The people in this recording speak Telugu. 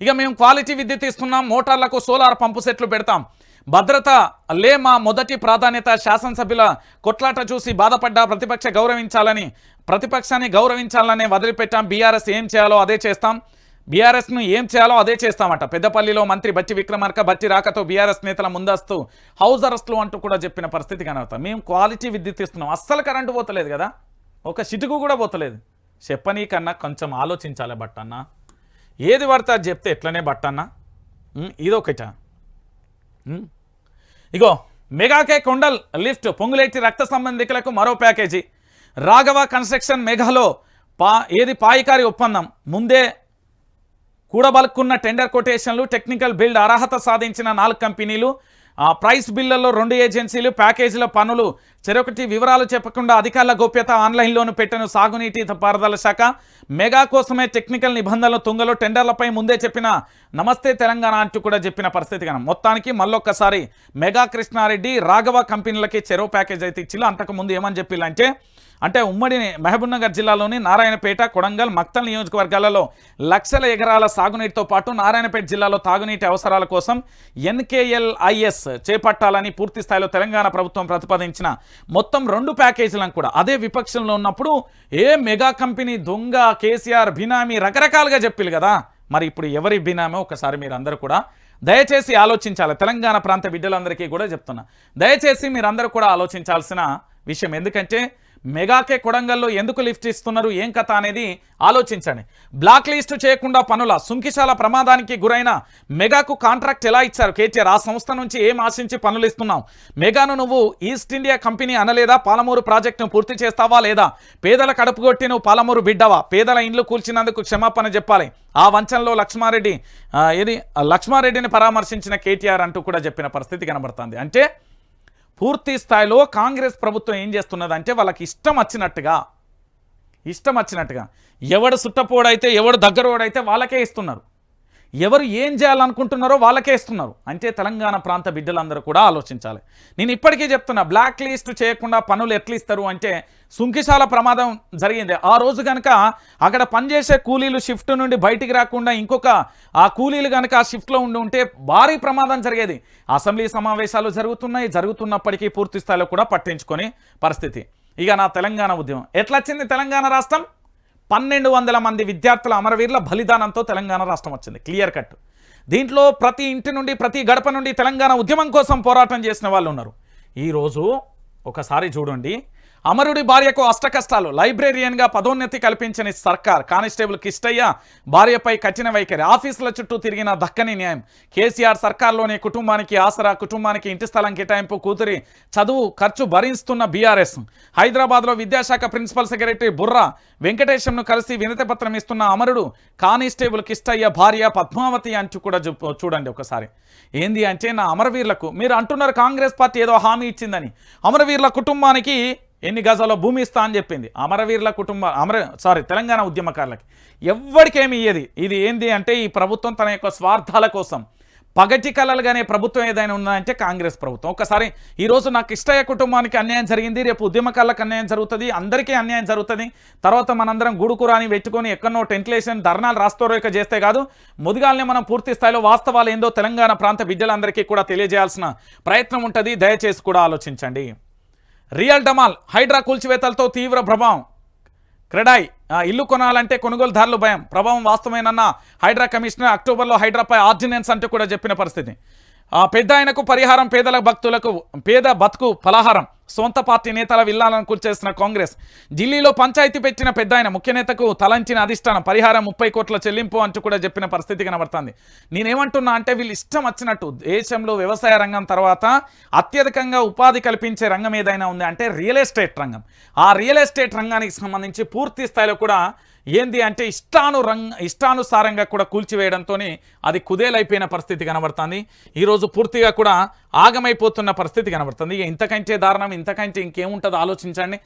ఇక మేము క్వాలిటీ విద్యుత్ ఇస్తున్నాం మోటార్లకు సోలార్ పంపు సెట్లు పెడతాం. భద్రత లే మా మొదటి ప్రాధాన్యత శాసనసభ్యుల కొట్లాట చూసి బాధపడ్డా ప్రతిపక్ష గౌరవించాలని ప్రతిపక్షాన్ని గౌరవించాలని వదిలిపెట్టాం. బీఆర్ఎస్ ఏం చేయాలో అదే చేస్తాం. బీఆర్ఎస్ను ఏం చేయాలో అదే చేస్తామట. పెద్దపల్లిలో మంత్రి బట్టి విక్రమార్క బట్టి రాకతో బీఆర్ఎస్ నేతల ముందస్తు హౌస్ అరెస్టులు అంటూ కూడా చెప్పిన పరిస్థితి కనబడతాం. మేము క్వాలిటీ విద్యుత్ ఇస్తున్నాం అస్సలు కరెంటు పోతలేదు కదా? ఒక సిటుకు కూడా పోతలేదు. చెప్పనీ కన్నా కొంచెం ఆలోచించాలి బట్టన్న ఏది పడితే అది చెప్తే ఎట్లనే బట్టన్న? ఇదొకట. ఇగో మెగాకే కొండల్ లిఫ్ట్ పొంగులేటి రక్త సంబంధికులకు మరో ప్యాకేజీ. రాఘవ కన్స్ట్రక్షన్ మెగాలో పా ఏది పాయికారి ఒప్పందం? ముందే కూడబలుక్కున్న టెండర్ కొటేషన్లు టెక్నికల్ బిల్డ్ అర్హత సాధించిన నాలుగు కంపెనీలు ఆ ప్రైస్ బిల్లలో రెండు ఏజెన్సీలు ప్యాకేజీల పనులు చెరొకటి వివరాలు చెప్పకుండా అధికారుల గోప్యత ఆన్లైన్లోను పెట్టిన సాగునీటి పారుదల శాఖ మెగా కోసమే టెక్నికల్ నిబంధనలు తుంగలో టెండర్లపై ముందే చెప్పిన నమస్తే తెలంగాణ అంటూ కూడా చెప్పిన పరిస్థితి కనం. మొత్తానికి మళ్ళొక్కసారి మెగా కృష్ణారెడ్డి రాఘవ కంపెనీలకి చెరో ప్యాకేజ్ అయితే ఇచ్చిల్లు అంతకుముందు ఏమని చెప్పిల్లంటే అంటే ఉమ్మడి మహబూబ్నగర్ జిల్లాలోని నారాయణపేట కొడంగల్ మక్తల్ నియోజకవర్గాలలో లక్షల ఎకరాల సాగునీటితో పాటు నారాయణపేట జిల్లాలో తాగునీటి అవసరాల కోసం ఎన్కేఎల్ఐఎస్ చేపట్టాలని పూర్తి స్థాయిలో తెలంగాణ ప్రభుత్వం ప్రతిపాదించిన మొత్తం రెండు ప్యాకేజీలను కూడా. అదే విపక్షంలో ఉన్నప్పుడు ఏ మెగా కంపెనీ దొంగ కేసీఆర్ బినామీ రకరకాలుగా చెప్పిల్లు కదా. మరి ఇప్పుడు ఎవరి బినామో? ఒకసారి మీరు అందరూ కూడా దయచేసి ఆలోచించాలి. తెలంగాణ ప్రాంత బిడ్డలందరికీ కూడా చెప్తున్నా. దయచేసి మీరందరూ కూడా ఆలోచించాల్సిన విషయం ఎందుకంటే మెగాకే కొడంగల్లో ఎందుకు లిఫ్ట్ ఇస్తున్నారు ఏం కథ అనేది ఆలోచించండి. బ్లాక్ లిస్ట్ చేయకుండా పనుల సుంకిశాల ప్రమాదానికి గురైన మెగాకు కాంట్రాక్ట్ ఎలా ఇచ్చారు? కేటీఆర్ ఆ సంస్థ నుంచి ఏం ఆశించి పనులు ఇస్తున్నావు? మెగాను నువ్వు ఈస్ట్ ఇండియా కంపెనీ అనలేదా? పాలమూరు ప్రాజెక్టును పూర్తి చేస్తావా లేదా? పేదల కడుపు కొట్టి నువ్వు పాలమూరు బిడ్డవా? పేదల ఇండ్లు కూల్చినందుకు క్షమాపణ చెప్పాలి. ఆ వంచనలో లక్ష్మారెడ్డి ఇది ఏది లక్ష్మారెడ్డిని పరామర్శించిన కేటీఆర్ అంటూ కూడా చెప్పిన పరిస్థితి కనబడుతుంది. అంటే పూర్తి స్థాయిలో కాంగ్రెస్ ప్రభుత్వం ఏం చేస్తున్నదంటే వాళ్ళకి ఇష్టం వచ్చినట్టుగా ఇష్టం వచ్చినట్టుగా ఎవడు సుట్టపోడైతే ఎవడు దగ్గరోడైతే వాళ్ళకే ఇస్తున్నారు. ఎవరు ఏం చేయాలనుకుంటున్నారో వాళ్ళకే ఇస్తున్నారు. అంటే తెలంగాణ ప్రాంత బిడ్డలందరూ కూడా ఆలోచించాలి. నేను ఇప్పటికీ చెప్తున్నా బ్లాక్ లిస్ట్ చేయకుండా పనులు ఎట్లా ఇస్తారు అంటే సుంకిశాల ప్రమాదం జరిగింది. ఆ రోజు కనుక అక్కడ పనిచేసే కూలీలు షిఫ్ట్ నుండి బయటికి రాకుండా ఇంకొక ఆ కూలీలు కనుక ఆ షిఫ్ట్లో ఉండి ఉంటే భారీ ప్రమాదం జరిగేది. అసెంబ్లీ సమావేశాలు జరుగుతున్నాయి. జరుగుతున్నప్పటికీ పూర్తి స్థాయిలో కూడా పట్టించుకొని పరిస్థితి. ఇక నా తెలంగాణ ఉద్యమం. ఎట్లా వచ్చింది తెలంగాణ రాష్ట్రం? పన్నెండు వందల మంది విద్యార్థుల అమరవీరుల బలిదానంతో తెలంగాణ రాష్ట్రం వచ్చింది. క్లియర్ కట్ దీంట్లో ప్రతి ఇంటి నుండి ప్రతి గడప నుండి తెలంగాణ ఉద్యమం కోసం పోరాటం చేసిన వాళ్ళు ఉన్నారు. ఈరోజు ఒకసారి చూడండి. అమరుడి భార్యకు అష్ట కష్టాలు లైబ్రేరియన్గా పదోన్నతి కల్పించని సర్కార్ కానిస్టేబుల్ కిష్టయ్య భార్యపై కఠిన వైఖరి. ఆఫీసుల చుట్టూ తిరిగిన దక్కని న్యాయం. కేసీఆర్ సర్కార్లోని కుటుంబానికి ఆసరా కుటుంబానికి ఇంటి స్థలం కేటాయింపు కూతురి చదువు ఖర్చు భరిస్తున్న బీఆర్ఎస్. హైదరాబాద్లో విద్యాశాఖ ప్రిన్సిపల్ సెక్రటరీ బుర్రా వెంకటేశంను కలిసి వినతి పత్రం ఇస్తున్న అమరుడు కానిస్టేబుల్ కిష్టయ్య భార్య పద్మావతి అంటూ కూడా చూడండి ఒకసారి. ఏంది అంటే నా అమరవీరులకు మీరు అంటున్నారు కాంగ్రెస్ పార్టీ ఏదో హామీ ఇచ్చిందని. అమరవీరుల కుటుంబానికి ఎన్ని గజాల భూమి ఇస్తా అని చెప్పింది. అమరవీరుల కుటుంబ అమర సారీ తెలంగాణ ఉద్యమకారులకి. ఎవ్వడికేమి ఇయ్యేది. ఇది ఏంది అంటే ఈ ప్రభుత్వం తన యొక్క స్వార్థాల కోసం పగటి కలలుగానే ప్రభుత్వం ఏదైనా ఉందంటే కాంగ్రెస్ ప్రభుత్వం. ఒకసారి ఈరోజు నాకు ఇష్టయ్య కుటుంబానికి అన్యాయం జరిగింది రేపు ఉద్యమకారులకు అన్యాయం జరుగుతుంది అందరికీ అన్యాయం జరుగుతుంది. తర్వాత మనందరం గూడుకురాని పెట్టుకొని ఎక్కడనో టెంట్లేషన్ ధర్నాలు రాస్తోరేక చేస్తే కాదు ముదిగాల్ని మనం పూర్తి స్థాయిలో వాస్తవాలు ఏందో తెలంగాణ ప్రాంత బిడ్డలందరికీ కూడా తెలియజేయాల్సిన ప్రయత్నం ఉంటుంది. దయచేసి కూడా ఆలోచించండి. రియల్ డమాల్ హైడ్రా కూల్చివేతలతో తీవ్ర ప్రభావం. క్రెడాయ్ ఇల్లు కొనాలంటే కొనుగోలుదారులు భయం. ప్రభావం వాస్తవమేనన్న హైడ్రా కమిషనర్ అక్టోబర్లో హైడ్రాపై ఆర్డినెన్స్ అంటూ కూడా చెప్పిన పరిస్థితి. పెద్ద ఆయనకు పరిహారం పేదల భక్తులకు పేద బతుకు ఫలహారం సొంత పార్టీ నేతల విల్లాలను కూల్చేసిన కాంగ్రెస్. ఢిల్లీలో పంచాయతీ పెట్టిన పెద్ద ఆయన ముఖ్య నేతకు తలంచిన అధిష్టానం. పరిహారం ముప్పై కోట్ల చెల్లింపు అంటూ కూడా చెప్పిన పరిస్థితి కనబడుతుంది. నేనేమంటున్నా అంటే వీళ్ళు ఇష్టం వచ్చినట్టు. దేశంలో వ్యవసాయ రంగం తర్వాత అత్యధికంగా ఉపాధి కల్పించే రంగం ఏదైనా ఉంది అంటే రియల్ ఎస్టేట్ రంగం. ఆ రియల్ ఎస్టేట్ రంగానికి సంబంధించి పూర్తి స్థాయిలో కూడా ఏంది అంటే ఇష్టాను రంగ ఇష్టానుసారంగా కూడా కూల్చివేయడంతో అది కుదేలైపోయిన పరిస్థితి కనబడుతుంది. ఈరోజు పూర్తిగా కూడా ఆగమైపోతున్న పరిస్థితి కనబడుతుంది. ఇంతకంటే దారుణం ఇంతకంటే ఇంకేముంటుందో ఆలోచించండి.